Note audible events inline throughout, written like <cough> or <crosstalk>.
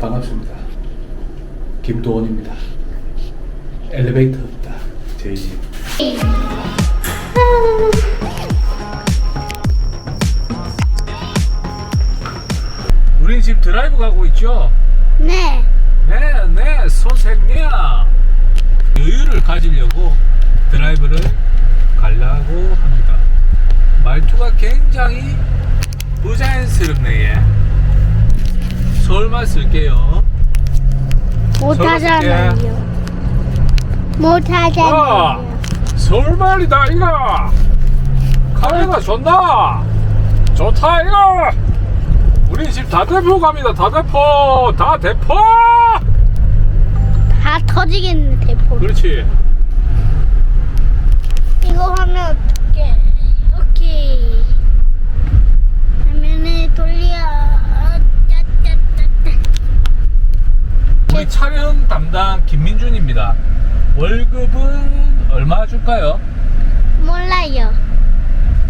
반갑습니다. 김도원입니다. 엘리베이터 없다. 제 집. 우리 지금 드라이브 가고 있죠? 네. 네, 네, 선생님. 여유를 가지려고 드라이브를 가려고 합니다. 말투가 굉장히 부자연스럽네, 얘. 서울말 쓸게요. 못하잖아요. 와, 못하잖아요. 서울말이다, 이거. 카메라 좋나? 좋다, 이거. 우리 집 다 대포 갑니다, 다 대포. 다 대포! 다 터지겠네, 대포. 그렇지. 이거 하면 어떡해. 오케이. 화면을 돌려. 아, 짜짜짜짜. 촬영 담당 김민준입니다. 월급은 얼마 줄까요? 몰라요.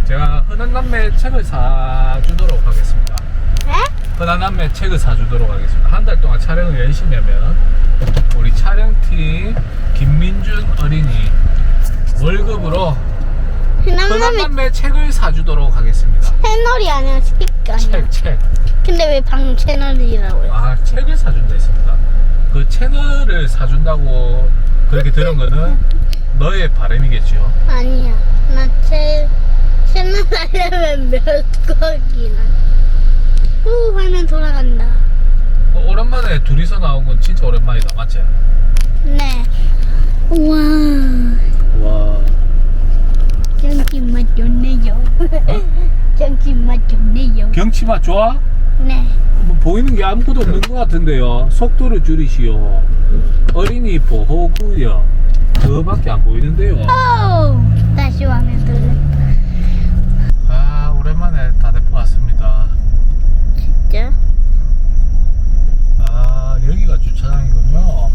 제가 흔한 남매 책을 사주도록 하겠습니다. 네? 흔한 남매 책을 사주도록 하겠습니다. 한 달 동안 촬영을 열심히 하면 우리 촬영팀 김민준 어린이 월급으로 흔한 흔한 남매 책을 사주도록 하겠습니다. 채널이 아니라 스피커 아니야. 책, 책. 근데 왜 방금 채널이라고 해요? 아, 책을 사준다 했습니다. 그 채널을 사준다고 그렇게 들은 거는 너의 바람이겠죠. 아니야. 나 채, 채널 하려면 몇 곡이나. 후, 화면 돌아간다. 어, 오랜만에 둘이서 나온 건 진짜 오랜만이다, 맞지? 네. 우와. 와. 경치 맛 좋네요. <laughs> 경치 맛 좋네요. 경치 맛 좋아? 네. 뭐 보이는 게 아무것도 없는 것 같은데요. 속도를 줄이시오. 어린이 보호구역. 그거밖에 안 보이는데요. 오! 다시 화면 돌렸다. 아, 오랜만에 다대포 왔습니다. 진짜? 아, 여기가 주차장이군요.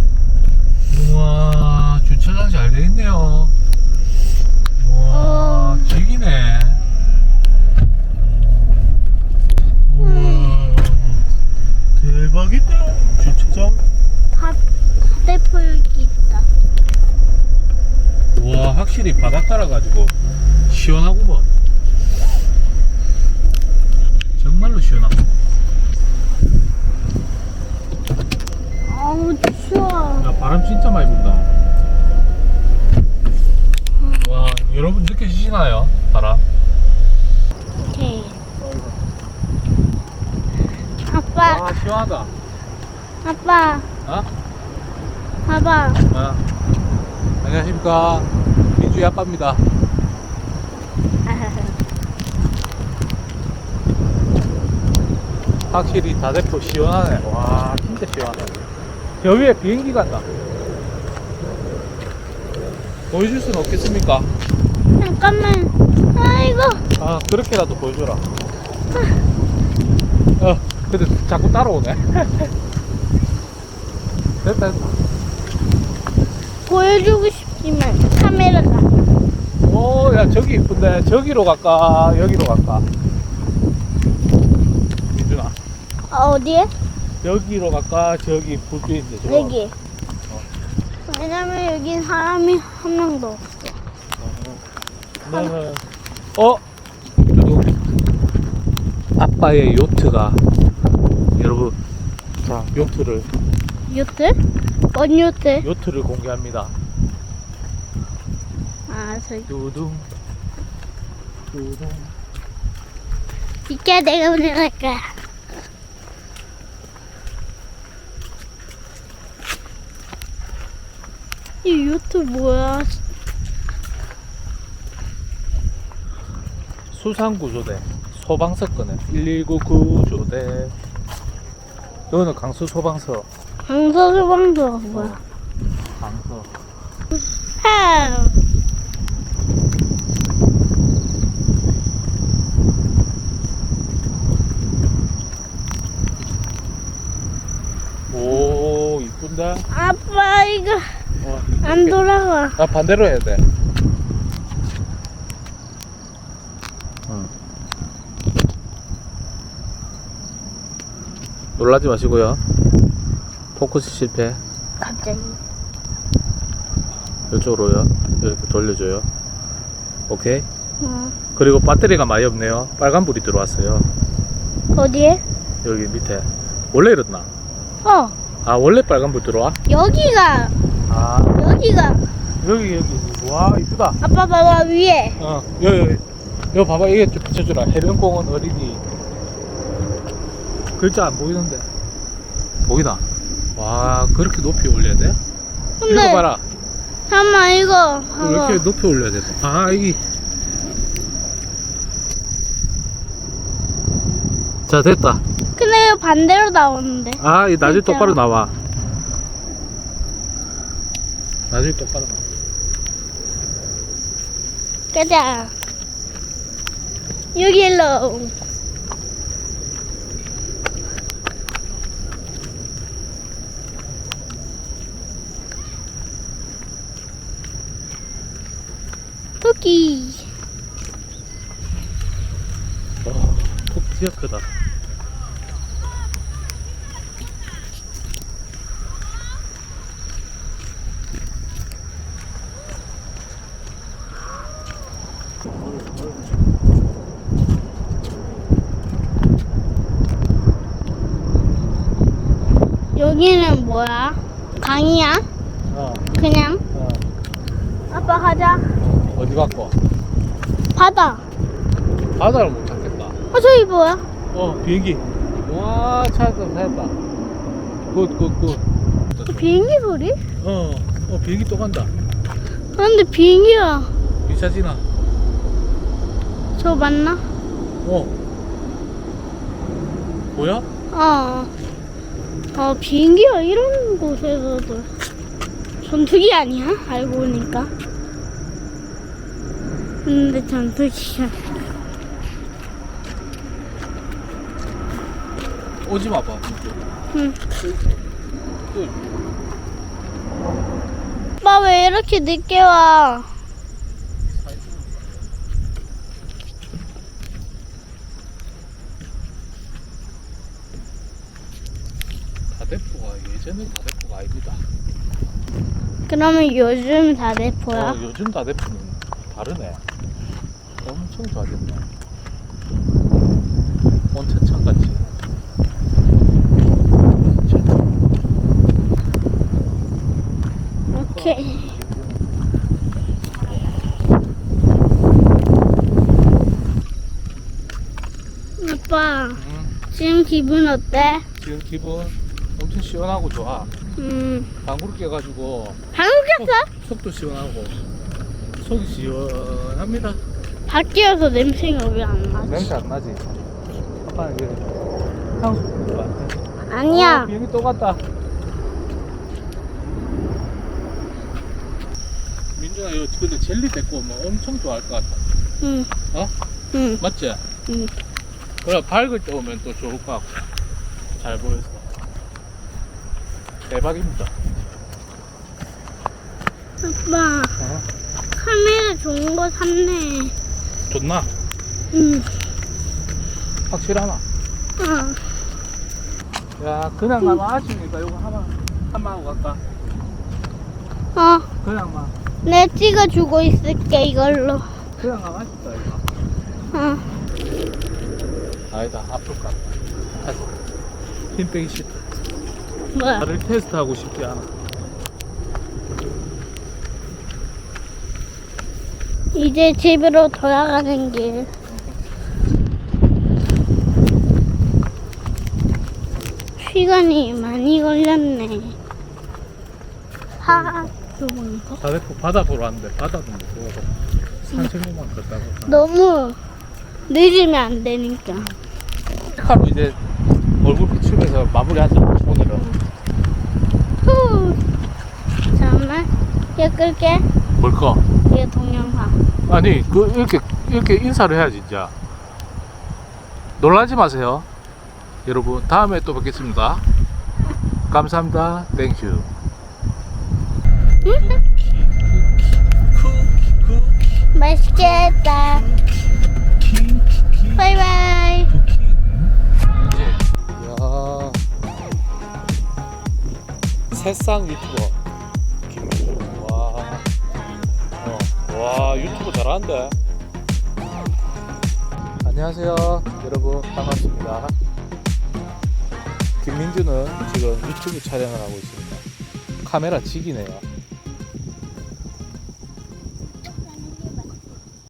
우와, 주차장 잘 돼 있네요. 우와, 어. 즐기네. 우와, 대박이다. 주차장. 바, 대포 여기 있다. 와, 확실히 바닷가라 가지고 시원하구먼. 정말로 시원하고. 아우, 추워. 야, 바람 진짜 많이 분다. 와, 여러분 느껴지시나요? 바람? 오케이. 아빠, 와, 시원하다. 아빠, 어? 봐봐. 어. 안녕하십니까. 민주의 아빠입니다. <laughs> 확실히 다대포 시원하네. 와, 진짜 시원하네. 저 위에 비행기 간다. 보여줄 수는 없겠습니까? 잠깐만. 아이고. 아, 그렇게라도 보여줘라. 어, 근데 자꾸 따라오네. <laughs> 됐다, 됐다. 보여주고 싶 지만 카메라가. 오, 야, 저기 이쁜데. 저기로 갈까? 여기로 갈까? 민준아. 어, 어디에? 여기로 갈까? 저기 불빛 있는데. 저거. 여기. 왜냐면 여긴 사람이 한 명도 없어. 그러면, 어? 두둥. 아빠의 요트가. 여러분. 자, 요트를, 요트? 뭔 요트? 요트를 공개합니다. 아, 저기. 두둥. 두둥. 이게 내가 운행할 거야. 이 요트 뭐야? 수상구조대. 소방서권은 119 구조대. 너는 강수 소방서. 강서 소방서가 뭐야? 강서. 아, 오, 이쁜다. 아빠 이거 어, 안 돌아가. 아, 반대로 해야 돼. 놀라지 마시고요. 포커스 실패. 갑자기. 이쪽으로요. 이렇게 돌려줘요. 오케이. 어. 그리고 배터리가 많이 없네요. 빨간 불이 들어왔어요. 어디에? 여기 밑에. 원래 이랬나? 어. 아, 원래 빨간불 들어와? 여기가 아, 여기가 여기, 여기. 와, 이쁘다. 아빠 봐봐 위에. 어, 여기, 여기. 여기 봐봐. 이게 좀 비춰주라. 해변공원 어린이. 글자 안 보이는데. 보이나? 와, 그렇게 높이 올려야 돼? 이거 근데 봐라. 잠깐만 이거 봐봐. 이렇게 높이 올려야 돼. 아, 이게. 자, 됐다. 근데 반대로 나오는데. 아, 이 나중에 진짜. 똑바로 나와. 나중에 똑바로 나와. 가자. 여기로. 토끼. 와, 톡 진짜 크다. 여기는 뭐야? 강이야? 어, 그냥? 어. 아빠 가자. 어디 갖고? 바다. 바다를 못 찾겠다. 어 저기 뭐야? 어, 비행기. 와, 찾았다, 찾았다. 굿, 굿, 굿. 비행기 소리? 어, 어, 비행기 또 간다. 아, 근데 비행기야. 비싸지나? 저 맞나? 어. 뭐야? 어. 어, 비행기가 이런 곳에서도 전투기 아니야? 알고 보니까. 근데 전투기가. 오지 마봐. 응. 또, 아빠 왜 이렇게 늦게 와? 다대포가 예전에 다대포가 아닙니다. 그러면 요즘 다대포야? 어, 요즘 다대포는 다르네. 엄청 좋아졌네. 온천천 같이. 오케이. 음, 지금 기분 어때? 지금 기분 엄청 시원하고 좋아. 음, 방구를 껴가지고 방금 꼈어? 속도 시원하고 속이 시원합니다. 밖이어서 냄새가 왜 안 나지? 냄새 안 나지? 아빠 이게 향수 것 같아. 아니야. 어, 비행기 또 갔다. 민준아 이거 근데 젤리 데리고 오면 엄청 좋아할 것 같아. 응. 어? 응. 맞지? 응. 그래 밝을 때 오면 또 좋을 것 같고 잘 보여서 대박입니다. 아빠, 어? 카메라 좋은 거 샀네. 좋나? 응. 확실하나? 어. 야 그냥 가면 아쉬우니까 이거 하나 한번 하고 갈까? 어. 그냥만 내 찍어주고 있을게, 이걸로. 그냥 가면 아쉽다 이거. 어. 아니다 앞으로 가. 가자. 힘 빼기 싫다. 뭐야? 나를 테스트하고 싶지 않아. 이제 집으로 돌아가는 길. 시간이 많이 걸렸네. 하. 다대포 바다 보러 왔는데 바다도 못 보고 산책로만 걷다가 너무 늦으면 안 되니까. 하루 이제 얼굴 비추면서 마무리하자 오늘은 후. 잠깐만. 이거 끌게. 뭘 거? 이게 동영상. 아니 그 이렇게 이렇게 인사를 해야지 진짜 놀라지 마세요 여러분 다음에 또 뵙겠습니다 감사합니다 땡큐 맛있겠다. 바이바이. 새싹 유튜버. 김민준 와, 어, 와 유튜브 잘하는데. 안녕하세요 여러분. 반갑습니다. 김민주는 지금 유튜브 촬영을 하고 있습니다. 카메라 직이네요